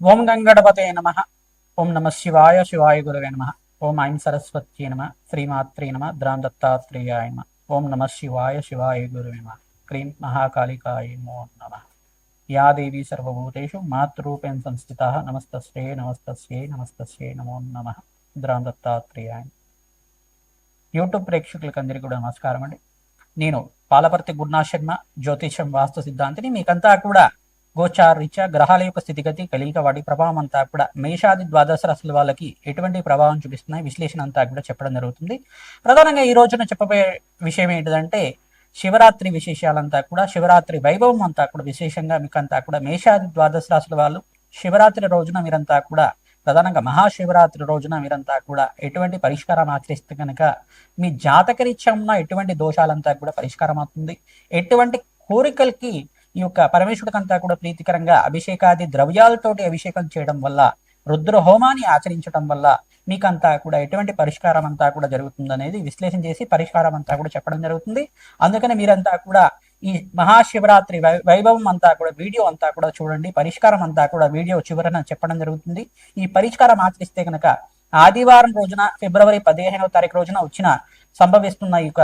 ఓం గంగడపతే నమ. ఓం నమ శివాయ శివాయ గురవే నమ. ఓం ఐం సరస్వత్యే నమ. శ్రీమాత్రే నమ. ద్రాం దత్తాత్రేయాయ నమ. ఓం నమ శివాయ శివాయ గురువే నమ. క్రీం మహాకాళికాయ నమో నమ. యా దేవి సర్వభూతేషు మాతృరూపేణ సంస్థిత. నమస్తస్యే నమస్తస్యే నమస్తస్యే నమో నమ. ద్రాం దత్తాత్రేయాయ యూట్యూబ్ ప్రేక్షకులకు అందరికీ కూడా నమస్కారం అండి నేను పాలపర్తి గురునాథ్ శర్మ జ్యోతిషం వాస్తు సిద్ధాంతిని మీకంతా కూడా గోచార్ రీత్యా గ్రహాల యొక్క స్థితిగతి కలిగిక వాటి ప్రభావం అంతా కూడా మేషాది ద్వాదశ రాశుల వాళ్ళకి ఎటువంటి ప్రభావం చూపిస్తున్నాయి? విశ్లేషణ అంతా కూడా చెప్పడం జరుగుతుంది. ప్రధానంగా ఈ రోజున చెప్పబోయే విషయం ఏంటిదంటే శివరాత్రి విశేషాలంతా కూడా శివరాత్రి వైభవం అంతా కూడా విశేషంగా మీకంతా కూడా మేషాది ద్వాదశ రాశుల వాళ్ళు శివరాత్రి రోజున మీరంతా కూడా ప్రధానంగా మహాశివరాత్రి రోజున మీరంతా కూడా ఎటువంటి పరిష్కారం ఆచరిస్తే కనుక మీ జాతకరీత్యా ఉన్న ఎటువంటి దోషాలంతా కూడా పరిష్కారం అవుతుంది ఎటువంటి కోరికలకి ఈ యొక్క పరమేశ్వరుడికంతా కూడా ప్రీతికరంగా అభిషేకాది ద్రవ్యాలతోటి అభిషేకం చేయడం వల్ల రుద్ర హోమాన్ని ఆచరించడం వల్ల మీకంతా కూడా ఎటువంటి పరిష్కారం అంతా కూడా జరుగుతుంది అనేది విశ్లేషణ చేసి పరిష్కారం అంతా కూడా చెప్పడం జరుగుతుంది. అందుకని మీరంతా కూడా ఈ మహాశివరాత్రి వై- వైభవం అంతా కూడా వీడియో అంతా కూడా చూడండి. పరిష్కారం అంతా కూడా వీడియో చివరన చెప్పడం జరుగుతుంది. ఈ పరిష్కారం ఆచరిస్తే కనుక ఆదివారం రోజున ఫిబ్రవరి పదిహేనవ తారీఖు రోజున వచ్చిన సంభవిస్తున్న ఈ యొక్క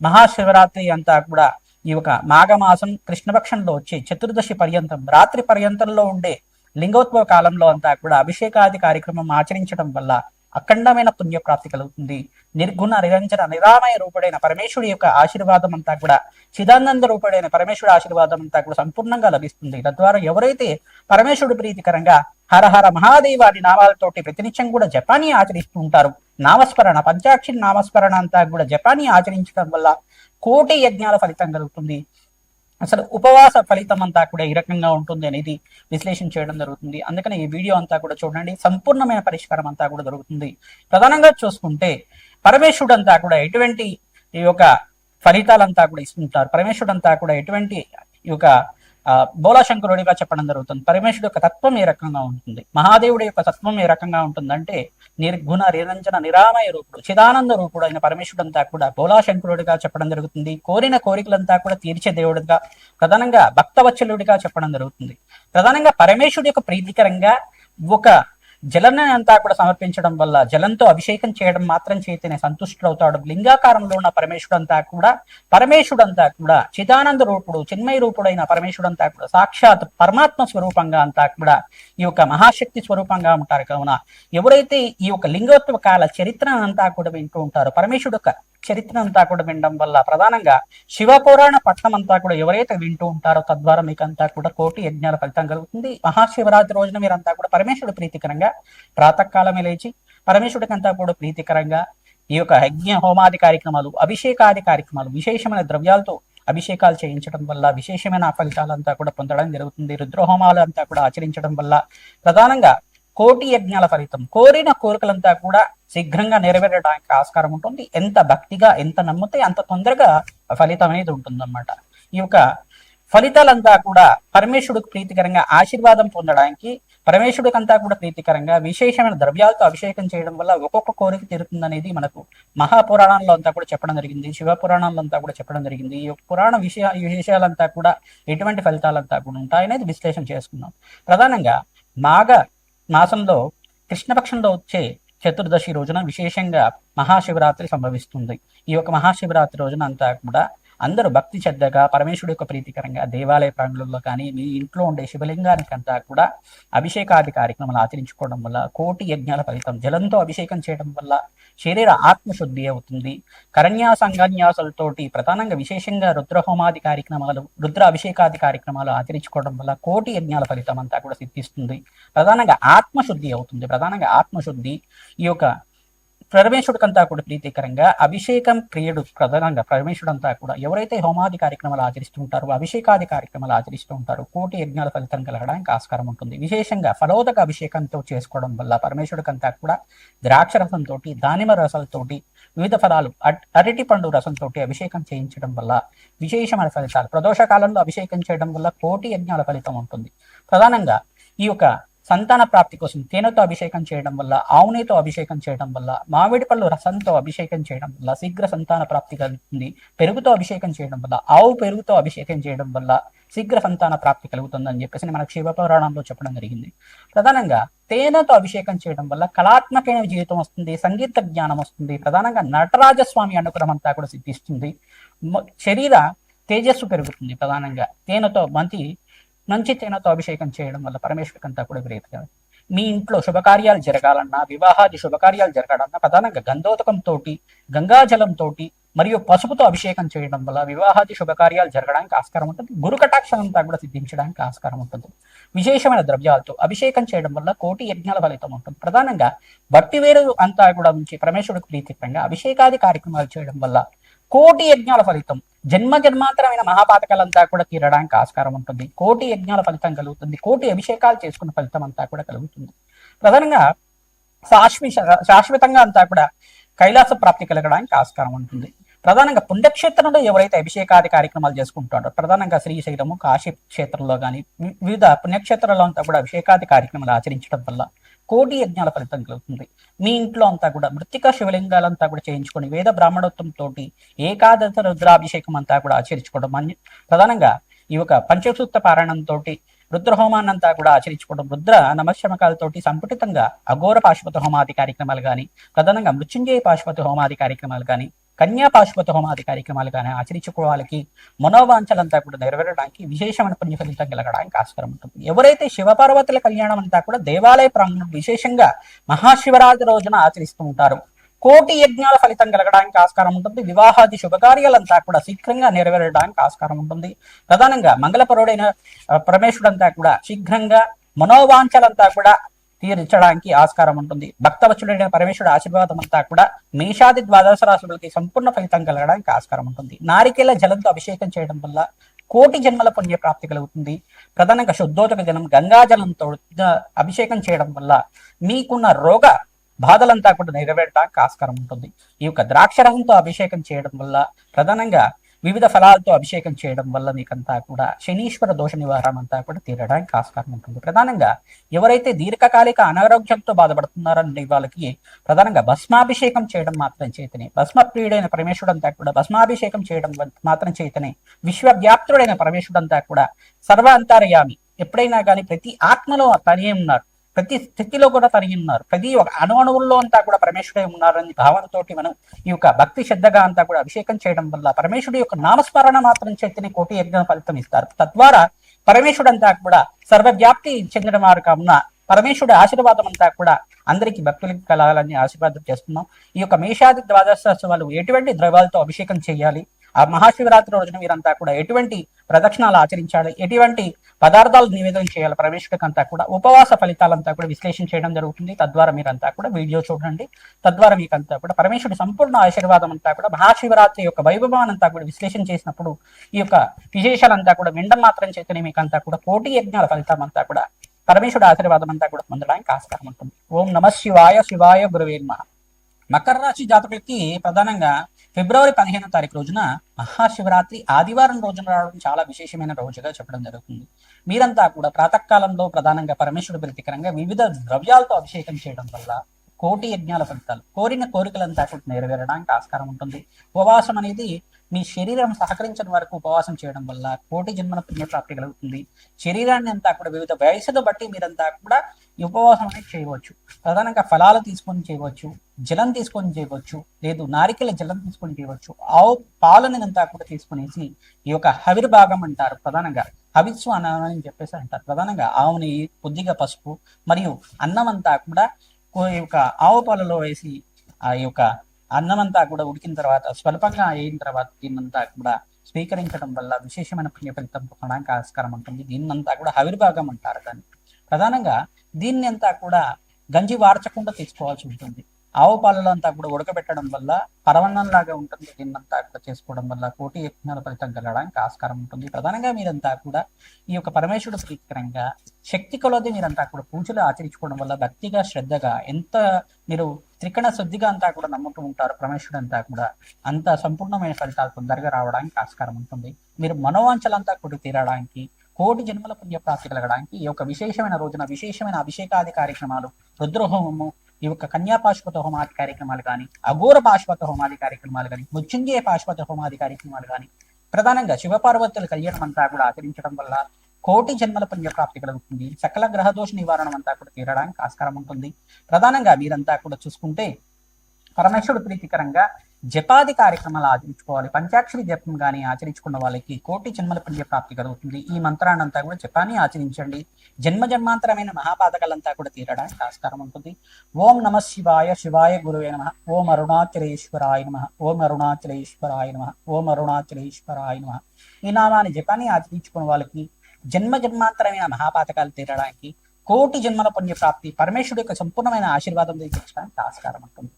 మహాశివరాత్రి అంతా కూడా ఈ యొక్క మాఘమాసం కృష్ణపక్షంలో వచ్చే చతుర్దశి పర్యంతం రాత్రి పర్యంతంలో ఉండే లింగోద్భవ కాలంలో అంతా కూడా అభిషేకాది కార్యక్రమం ఆచరించడం వల్ల అఖండమైన పుణ్యప్రాప్తి కలుగుతుంది. నిర్గుణ నిరంజన నిరామయ రూపుడైన పరమేశ్వరుడి యొక్క ఆశీర్వాదం అంతా కూడా చిదానంద రూపుడైన పరమేశ్వరుడి ఆశీర్వాదం అంతా కూడా సంపూర్ణంగా లభిస్తుంది. తద్వారా ఎవరైతే పరమేశ్వరుడు ప్రీతికరంగా హర హర మహాదేవాని నామాలతోటి ప్రతినిత్యం కూడా జపానీ ఆచరిస్తూ ఉంటారు నామస్మరణ పంచాక్షి నామస్మరణ అంతా కూడా జపానీ ఆచరించడం వల్ల కోటి యజ్ఞాల ఫలితం కలుగుతుంది. అసలు ఉపవాస ఫలితం అంతా కూడా ఈ రకంగా ఉంటుంది అనేది విశ్లేషణ చేయడం జరుగుతుంది. అందుకని ఈ వీడియో అంతా కూడా చూడండి. సంపూర్ణమైన పరిష్కారం అంతా కూడా దొరుకుతుంది. ప్రధానంగా చూసుకుంటే పరమేశ్వరుడు అంతా కూడా ఎటువంటి ఈ యొక్క ఫలితాలంతా కూడా ఇస్తుంటారు. పరమేశ్వరుడు అంతా కూడా ఎటువంటి ఈ యొక్క బోలాశంకరుడిగా చెప్పడం జరుగుతుంది. పరమేశ్వరుడు యొక్క తత్వం ఏ రకంగా ఉంటుంది? మహాదేవుడి యొక్క తత్వం ఏ రకంగా ఉంటుందంటే నిర్గుణ నిరంజన నిరామయ రూపుడు చిదానంద రూపుడు అయిన పరమేశ్వరుడు అంతా కూడా బోలాశంకరుడిగా చెప్పడం జరుగుతుంది. కోరిన కోరికలంతా కూడా తీర్చే దేవుడిగా ప్రధానంగా భక్తవత్సలుడిగా చెప్పడం జరుగుతుంది. ప్రధానంగా పరమేశ్వరుడు యొక్క ప్రీతికరంగా ఒక జలం అంతా కూడా సమర్పించడం వల్ల జలంతో అభిషేకం చేయడం మాత్రం చేతనే సంతుష్టుడవుతాడు. లింగాకారంలో ఉన్న పరమేశ్వరుడు అంతా కూడా పరమేశ్వరుడు అంతా కూడా చిదానంద రూపుడు చిన్మయ రూపుడైన పరమేశ్వరుడు అంతా కూడా సాక్షాత్ పరమాత్మ స్వరూపంగా అంతా కూడా ఈ యొక్క మహాశక్తి స్వరూపంగా ఉంటారు. కావున ఎవరైతే ఈ యొక్క లింగోత్వ కాల చరిత్ర అంతా కూడా వింటూ ఉంటారో పరమేశ్వరుడు యొక్క చరిత్ర అంతా కూడా వినడం వల్ల ప్రధానంగా శివపురాణ పట్నం అంతా కూడా ఎవరైతే వింటూ ఉంటారో తద్వారా మీకు అంతా కూడా కోటి యజ్ఞాల ఫలితం కలుగుతుంది. మహాశివరాత్రి రోజున మీరంతా కూడా పరమేశ్వరుడు ప్రీతికరంగా ప్రాతకాలమే లేచి పరమేశ్వరుడికి అంతా కూడా ప్రీతికరంగా ఈ యొక్క యజ్ఞ హోమాది కార్యక్రమాలు అభిషేకాది కార్యక్రమాలు విశేషమైన ద్రవ్యాలతో అభిషేకాలు చేయించడం వల్ల విశేషమైన ఫలితాలంతా కూడా పొందడం జరుగుతుంది. రుద్రహోమాలు అంతా కూడా ఆచరించడం వల్ల ప్రధానంగా కోటి యజ్ఞాల ఫలితం. కోరిన కోరికలంతా కూడా శీఘ్రంగా నెరవేరడానికి ఆస్కారం ఉంటుంది. ఎంత భక్తిగా ఎంత నమ్మితే అంత తొందరగా ఫలితం అనేది ఉంటుందన్నమాట. ఈ యొక్క ఫలితాలంతా కూడా పరమేశ్వరుడికి ప్రీతికరంగా ఆశీర్వాదం పొందడానికి పరమేశ్వరుడికి అంతా కూడా ప్రీతికరంగా విశేషమైన ద్రవ్యాలతో అభిషేకం చేయడం వల్ల ఒక్కొక్క కోరిక తీరుతుందనేది మనకు మహాపురాణాల్లో అంతా కూడా చెప్పడం జరిగింది. శివ అంతా కూడా చెప్పడం జరిగింది. ఈ యొక్క పురాణ విషయ విశేషాలంతా విషయాలంతా కూడా ఎటువంటి ఫలితాలంతా కూడా ఉంటాయనేది విశ్లేషణ చేసుకున్నాం ప్రధానంగా మాఘ మాసంలో కృష్ణపక్షంలో వచ్చే చతుర్దశి రోజున విశేషంగా మహాశివరాత్రి సంభవిస్తుంది. ఈ యొక్క మహాశివరాత్రి రోజున అంతా కూడా అందరూ భక్తి శ్రద్ధగా పరమేశ్వరుడు యొక్క ప్రీతికరంగా దేవాలయ ప్రాంగణంలో కానీ మీ ఇంట్లో ఉండే శివలింగానికి అంతా కూడా అభిషేకాది కార్యక్రమాలు ఆచరించుకోవడం వల్ల కోటి యజ్ఞాల ఫలితం జలంతో అభిషేకం చేయడం వల్ల శరీర ఆత్మశుద్ధి అవుతుంది. కరణ్యాస అంగన్యాసాలతోటి ప్రధానంగా విశేషంగా రుద్రహోమాది కార్యక్రమాలు రుద్ర అభిషేకాది కార్యక్రమాలు ఆచరించుకోవడం వల్ల కోటి యజ్ఞాల ఫలితం అంతా కూడా సిద్ధిస్తుంది. ప్రధానంగా ఆత్మశుద్ధి అవుతుంది. ప్రధానంగా ఆత్మశుద్ధి ఈ యొక్క పరమేశ్వరుడికంతా కూడా ప్రీతికరంగా అభిషేకం క్రియడు ప్రధానంగా పరమేశ్వరుడు అంతా కూడా ఎవరైతే హోమాది కార్యక్రమాలు ఆచరిస్తూ ఉంటారో అభిషేకాది కార్యక్రమాలు ఆచరిస్తూ ఉంటారో కోటి యజ్ఞాల ఫలితం కలగడానికి ఆస్కారం ఉంటుంది. విశేషంగా ఫలోదక అభిషేకంతో చేసుకోవడం వల్ల పరమేశ్వరుడికంతా కూడా ద్రాక్ష రసంతో దానిమ రసాలతోటి వివిధ ఫలాలు అరటి పండు రసంతో అభిషేకం చేయించడం వల్ల విశేషమైన ఫలితాలు ప్రదోష కాలంలో అభిషేకం చేయడం వల్ల కోటి యజ్ఞాల ఫలితం ఉంటుంది. ప్రధానంగా ఈ యొక్క సంతాన ప్రాప్తి కోసం తేనెతో అభిషేకం చేయడం వల్ల ఆవునేతో అభిషేకం చేయడం వల్ల మామిడి పళ్ళు రసంతో అభిషేకం చేయడం వల్ల శీఘ్ర సంతాన ప్రాప్తి కలుగుతుంది. పెరుగుతో అభిషేకం చేయడం వల్ల ఆవు పెరుగుతో అభిషేకం చేయడం వల్ల శీఘ్ర సంతాన ప్రాప్తి కలుగుతుందని చెప్పేసి మనకు శివపురాణంలో చెప్పడం జరిగింది. ప్రధానంగా తేనెతో అభిషేకం చేయడం వల్ల కళాత్మకమైన జీవితం వస్తుంది సంగీత జ్ఞానం వస్తుంది. ప్రధానంగా నటరాజస్వామి అనుగ్రహం అంతా కూడా సిద్ధిస్తుంది. శరీర తేజస్సు పెరుగుతుంది ప్రధానంగా. తేనెతో మంచి మంచి తేనెతో అభిషేకం చేయడం వల్ల పరమేశ్వరికి అంతా కూడా విపరీతంగా మీ ఇంట్లో శుభకార్యాలు జరగాలన్నా వివాహాది శుభకార్యాలు జరగాలన్నా ప్రధానంగా గంధోదకంతో తోటి మరియు పసుపుతో అభిషేకం చేయడం వల్ల వివాహాది శుభకార్యాలు జరగడానికి ఆస్కారం ఉంటుంది. గురు కటాక్షం అంతా కూడా సిద్ధించడానికి ఆస్కారం ఉంటుంది. విశేషమైన ద్రవ్యాలతో అభిషేకం చేయడం వల్ల కోటి యజ్ఞాల ఫలితం ఉంటుంది. ప్రధానంగా భక్తి వేరు అంతా కూడా ఉంచి పరమేశ్వరుడికి ప్రీతికరంగా అభిషేకాది కార్యక్రమాలు చేయడం వల్ల కోటి యజ్ఞాల ఫలితం. జన్మ జన్మాంతరమైన మహాపాతకాలంతా కూడా తీరడానికి ఆస్కారం ఉంటుంది. కోటి యజ్ఞాల ఫలితం కలుగుతుంది. కోటి అభిషేకాలు చేసుకున్న ఫలితం అంతా కూడా కలుగుతుంది. ప్రధానంగా శాశ్వ శాశ్వతంగా అంతా కూడా కైలాస ప్రాప్తి కలగడానికి ఆస్కారం ఉంటుంది. ప్రధానంగా పుణ్యక్షేత్రంలో ఎవరైతే అభిషేకాది కార్యక్రమాలు చేసుకుంటారో ప్రధానంగా శ్రీశైలము కాశీ క్షేత్రంలో కానీ వివిధ పుణ్యక్షేత్రాల్లో అంతా కూడా అభిషేకాది కార్యక్రమాలు ఆచరించడం వల్ల కోటి యజ్ఞాల ఫలితం కలుగుతుంది. మీ ఇంట్లో అంతా కూడా మృతిక శివలింగాలంతా కూడా చేయించుకొని వేద బ్రాహ్మణోత్వం తోటి ఏకాదశ రుద్రాభిషేకం అంతా కూడా ఆచరించుకోవడం ప్రధానంగా ఈ యొక్క పంచసూక్త పారాయణంతో రుద్రహోమాన్నంతా కూడా ఆచరించుకోవడం రుద్ర నమశమకాలతోటి సంపుటితంగా అఘోర పాశుపత హోమాది కార్యక్రమాలు కానీ ప్రధానంగా మృత్యుంజయ పాశుపత హోమాది కార్యక్రమాలు కానీ కన్యాపాశుపత హోమాది కార్యక్రమాలు కానీ ఆచరించుకోవాలకి మనోవాంఛలంతా కూడా నెరవేరడానికి విశేషమైన పుణ్య ఫలితం కలగడానికి ఆస్కారం ఉంటుంది. ఎవరైతే శివపార్వతుల కళ్యాణం అంతా కూడా దేవాలయ ప్రాంగణం విశేషంగా మహాశివరాత్రి రోజున ఆచరిస్తూ ఉంటారు కోటి యజ్ఞాల ఫలితం కలగడానికి ఆస్కారం ఉంటుంది. వివాహాది శుభకార్యాలంతా కూడా శీఘ్రంగా నెరవేరడానికి ఆస్కారం ఉంటుంది. ప్రధానంగా మంగళపరుడైన పరమేశ్వరుడంతా కూడా శీఘ్రంగా మనోవాంఛలంతా కూడా తీర్చడానికి ఆస్కారం ఉంటుంది. భక్తవచ్చుడైన పరమేశ్వరుడు ఆశీర్వాదం అంతా కూడా మేషాది ద్వాదశ రాశులకి సంపూర్ణ ఫలితం కలగడానికి ఆస్కారం ఉంటుంది. నారికేల జలంతో అభిషేకం చేయడం వల్ల కోటి జన్మల పుణ్య ప్రాప్తి కలుగుతుంది. ప్రధానంగా శుద్ధోదక జలం గంగా జలంతో అభిషేకం చేయడం వల్ల మీకున్న రోగ బాధలంతా కూడా నెరవేరడానికి ఆస్కారం ఉంటుంది. ఈ యొక్క ద్రాక్షరసంతో అభిషేకం చేయడం వల్ల ప్రధానంగా వివిధ ఫలాలతో అభిషేకం చేయడం వల్ల మీకంతా కూడా శనీశ్వర దోష నివారణ అంతా కూడా తీరడానికి ఆస్కారం ఉంటుంది. ప్రధానంగా ఎవరైతే దీర్ఘకాలిక అనారోగ్యంతో బాధపడుతున్నారనే వాళ్ళకి ప్రధానంగా భస్మాభిషేకం చేయడం మాత్రం చేతనే. భస్మ ప్రియుడైన పరమేశ్వరుడు అంతా కూడా భస్మాభిషేకం చేయడం మాత్రం చేతనే. విశ్వవ్యాప్తుడైన పరమేశ్వరుడు అంతా కూడా సర్వ అంతర్యామి ఎప్పుడైనా కానీ ప్రతి ఆత్మలో తనే ఉన్నారు. ప్రతి స్థితిలో కూడా తరిగి ఉన్నారు. ప్రతి ఒక అణువణువుల్లో అంతా కూడా పరమేశ్వరుడే ఉన్నారని భావనతోటి మనం ఈ యొక్క భక్తి శ్రద్ధగా అంతా కూడా అభిషేకం చేయడం వల్ల పరమేశ్వరుడు యొక్క నామస్మరణ మాత్రం చేతిని కోటి యజ్ఞ ఫలితం ఇస్తారు. తద్వారా పరమేశ్వరుడు అంతా కూడా సర్వవ్యాప్తి చెందిన వారు కావున పరమేశ్వరుడు ఆశీర్వాదం అంతా కూడా అందరికీ భక్తులకి కలగాలని ఆశీర్వాదం చేస్తున్నాం. ఈ యొక్క మేషాది ద్వాదశోత్సవాలు ఎటువంటి ద్రవాలతో అభిషేకం చేయాలి? ఆ మహాశివరాత్రి రోజున మీరంతా కూడా ఎటువంటి ప్రదక్షిణాలు ఆచరించాలి? ఎటువంటి పదార్థాలు నివేదన చేయాలి? ప్రవేశకంతా కూడా ఉపవాస ఫలితాలంతా కూడా విశ్లేషణ చేయడం జరుగుతుంది. తద్వారా మీరంతా కూడా వీడియో చూడండి. తద్వారా మీకంతా కూడా పరమేశ్వరుడు సంపూర్ణ ఆశీర్వాదం అంతా కూడా మహాశివరాత్రి యొక్క వైభవానంతా కూడా విశ్లేషణ చేసినప్పుడు ఈ యొక్క విశేషాలంతా కూడా విండం మాత్రం చేతనే మీకంతా కూడా కోటి యజ్ఞాల ఫలితం అంతా కూడా పరమేశ్వరుడు ఆశీర్వాదం అంతా కూడా పొందడానికి ఆస్కారం ఉంటుంది. ఓం నమ శివాయ శివాయ గురువే మకర రాశి జాతకులకి ప్రధానంగా ఫిబ్రవరి పదిహేనో తారీఖు రోజున మహాశివరాత్రి ఆదివారం రోజున రావడం చాలా విశేషమైన రోజుగా చెప్పడం జరుగుతుంది. మీరంతా కూడా ప్రాతకాలంలో ప్రధానంగా పరమేశ్వరుడు ప్రతికరంగా వివిధ ద్రవ్యాలతో అభిషేకం చేయడం వల్ల కోటి యజ్ఞాల ఫలితాలు కోరిన కోరికలంతా కూడా నెరవేరడానికి ఆస్కారం ఉంటుంది. ఉపవాసం అనేది మీ శరీరం సహకరించని వరకు ఉపవాసం చేయడం వల్ల కోటి జన్మల పుణ్యప్రాప్తి కలుగుతుంది. శరీరాన్ని అంతా కూడా వివిధ వయసును బట్టి మీరంతా కూడా ఉపవాసం అనేది చేయవచ్చు. ప్రధానంగా ఫలాలు తీసుకొని చేయవచ్చు. జలం తీసుకొని చేయవచ్చు లేదు నారికెల జలం తీసుకొని చేయవచ్చు ఆవు పాలని అంతా కూడా తీసుకునేసి ఈ యొక్క హవిర్ భాగం అంటారు ప్రధానంగా. హవిస్సు అన్నం అని చెప్పేసి అంటారు. ప్రధానంగా ఆవుని కొద్దిగా పసుపు మరియు అన్నం అంతా కూడా ఈ యొక్క ఆవు పాలలో వేసి ఆ యొక్క అన్నం అంతా కూడా ఉడికిన తర్వాత స్వల్పంగా అయిన తర్వాత దీన్నంతా కూడా స్వీకరించడం వల్ల విశేషమైన పుణ్య ఫలితం పొందడానికి ఆస్కారం ఉంటుంది. దీన్నంతా కూడా హవిర్భాగం అంటారు దాన్ని. ప్రధానంగా దీన్ని అంతా కూడా గంజి వార్చకుండా తీసుకోవాల్సి ఉంటుంది. ఆవు పాలలో అంతా కూడా ఉడకబెట్టడం వల్ల పరవన్నం లాగా ఉంటుంది దీన్నంతా కూడా చేసుకోవడం వల్ల కోటి యజ్ఞాల ఫలితం కలగడానికి ఆస్కారం ఉంటుంది. ప్రధానంగా మీరంతా కూడా ఈ యొక్క పరమేశ్వరుడు ప్రీతికరంగా శక్తి కొలది మీరంతా కూడా పూజలు ఆచరించుకోవడం వల్ల భక్తిగా శ్రద్ధగా ఎంత మీరు త్రికణ శుద్ధిగా అంతా కూడా నమ్ముతూ ఉంటారు పరమేశ్వరుడు అంతా కూడా అంత సంపూర్ణమైన ఫలితాలు తొందరగా రావడానికి ఆస్కారం ఉంటుంది. మీరు మనోవాంఛలంతా కూడా తీరడానికి కోటి జన్మల పుణ్యప్రాప్తి కలగడానికి ఈ యొక్క విశేషమైన రోజున విశేషమైన అభిషేకాది కార్యక్రమాలు రుద్రహోమము ఈ యొక్క కన్యా పాశుపత హోమాది కార్యక్రమాలు కానీ అఘోర పాశుపత హోమాది కార్యక్రమాలు కానీ మృత్యుంజయ పాశుపత హోమాది కార్యక్రమాలు కానీ ప్రధానంగా శివపార్వతుల కళ్యాణం అంతా కూడా ఆచరించడం వల్ల కోటి జన్మల పుణ్యప్రాప్తి కలుగుతుంది. సకల గ్రహ దోష అంతా కూడా తీరడానికి ఆస్కారం ఉంటుంది. ప్రధానంగా మీరంతా కూడా చూసుకుంటే పరమేశ్వరుడు ప్రీతికరంగా జపాది కార్యక్రమాలు ఆచరించుకోవాలి. పంచాక్షరి జపం కానీ ఆచరించుకున్న వాళ్ళకి కోటి జన్మల పుణ్య ప్రాప్తి కలుగుతుంది. ఈ మంత్రాన్ని అంతా కూడా జపాన్ని ఆచరించండి. జన్మ జన్మాంతరమైన మహాపాతకాలంతా కూడా తీరడానికి ఆస్కారం ఉంటుంది. ఓం నమ శివాయ శివాయ గురువే నమ. ఓం అరుణాచలేశ్వరాయ నమ. ఓం అరుణాచలేశ్వరాయ నమ. ఓం అరుణాచలేశ్వరాయ నమ. ఈ నామాన్ని జపాన్ని ఆచరించుకున్న వాళ్ళకి జన్మ జన్మాంతరమైన మహాపాతకాలు తీరడానికి కోటి జన్మల పుణ్య ప్రాప్తి పరమేశ్వరుడు యొక్క సంపూర్ణమైన ఆశీర్వాదం తీర్చడానికి ఆస్కారం ఉంటుంది.